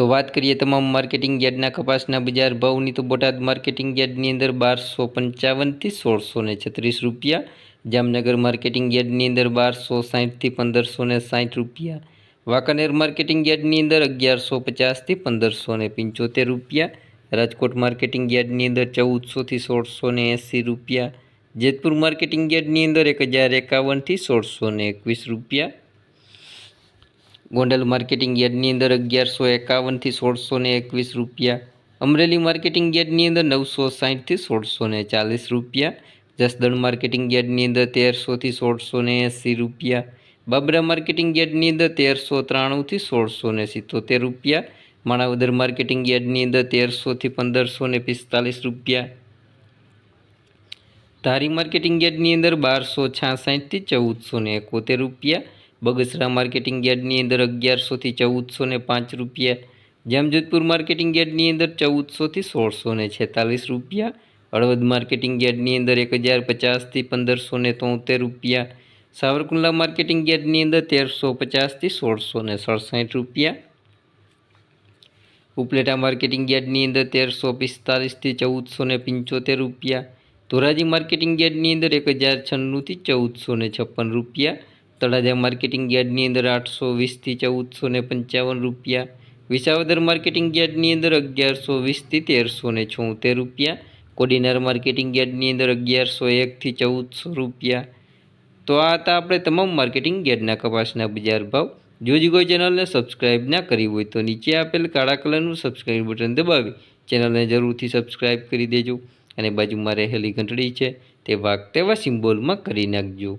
તો વાત કરીએ તમામ માર્કેટિંગ યાર્ડના કપાસના બજાર ભાવની, તો બોટાદ માર્કેટિંગ યાર્ડની અંદર બારસો પંચાવનથી સોળસો ને છત્રીસ રૂપિયા, જામનગર માર્કેટિંગ યાર્ડની અંદર બારસો સાહીઠથી પંદરસો ને સાહીઠ રૂપિયા, વાંકાનેર માર્કેટિંગ યાર્ડની અંદર અગિયારસો પચાસથી પંદરસો ને પંચોતેર રૂપિયા, રાજકોટ માર્કેટિંગ યાર્ડની અંદર ચૌદસોથી સોળસો ને એંસી રૂપિયા, જેતપુર માર્કેટિંગ યાર્ડની અંદર એક હજાર એકાવનથી સોળસો ને એકવીસ રૂપિયા ગોંડલ માર્કેટિંગ યાર્ડની અંદર અગિયારસો એકાવનથી સોળસો ને એકવીસ રૂપિયા. અમરેલી માર્કેટિંગ યાર્ડની અંદર નવસો સાહીઠથી સોળસો ને ચાલીસ રૂપિયા. જસદણ માર્કેટિંગ યાર્ડની અંદર તેરસોથી સોળસો ને એંસી રૂપિયા. બાબરા માર્કેટિંગ યાર્ડની અંદર તેરસો ત્રાણુંથી સોળસો ને સિત્તોતેર રૂપિયા. માણાવદર માર્કેટિંગ યાર્ડની અંદર તેરસોથી પંદરસો ને પિસ્તાલીસ રૂપિયા. ધારી માર્કેટિંગ યાર્ડની અંદર બારસો છાસાઠથી ચૌદસો ને એકોતેર રૂપિયા. બગસરા માર્કેટિંગ યાર્ડની અંદર અગિયારસોથી ચૌદસો ને પાંચ રૂપિયા, જામજોધપુર માર્કેટિંગ યાર્ડની અંદર ચૌદસોથી સોળસો ને છેતાલીસ રૂપિયા, હળવદ માર્કેટિંગ યાર્ડની અંદર એક હજાર પચાસથી પંદરસો ને તોતેર રૂપિયા, સાવરકુંડલા માર્કેટિંગ યાર્ડની અંદર તેરસો પચાસથી સોળસો ને સડસઠ રૂપિયા. ઉપલેટા માર્કેટિંગ યાર્ડની અંદર તેરસો પિસ્તાલીસથી ચૌદસો ને પંચોતેર રૂપિયા, ધોરાજી માર્કેટિંગ યાર્ડની અંદર એક હજાર છન્નુંથી ચૌદસો ને છપ્પન રૂપિયા તળાજા માર્કેટિંગ યાર્ડની અંદર આઠસો, વીસથી ચૌદસો ને પંચાવન રૂપિયા. વિસાવદર માર્કેટિંગ યાર્ડની અંદર અગિયારસો, વીસથી તેરસો ને છોતેર રૂપિયા. કોડીનાર માર્કેટિંગ યાર્ડની અંદર અગિયારસો એકથી ચૌદસો રૂપિયા. તો આ હતા આપણે તમામ માર્કેટિંગ યાર્ડના કપાસના બજાર ભાવ. જો જ કોઈ ચેનલને સબસ્ક્રાઇબ ના કરી હોય તો નીચે આપેલ કાળા કલરનું સબસ્ક્રાઇબ બટન દબાવી ચેનલને જરૂરથી સબસ્ક્રાઇબ કરી દેજો. અને બાજુમાં રહેલી ઘંટડી છે તે વાગ તેવા સિમ્બોલમાં કરી નાખજો.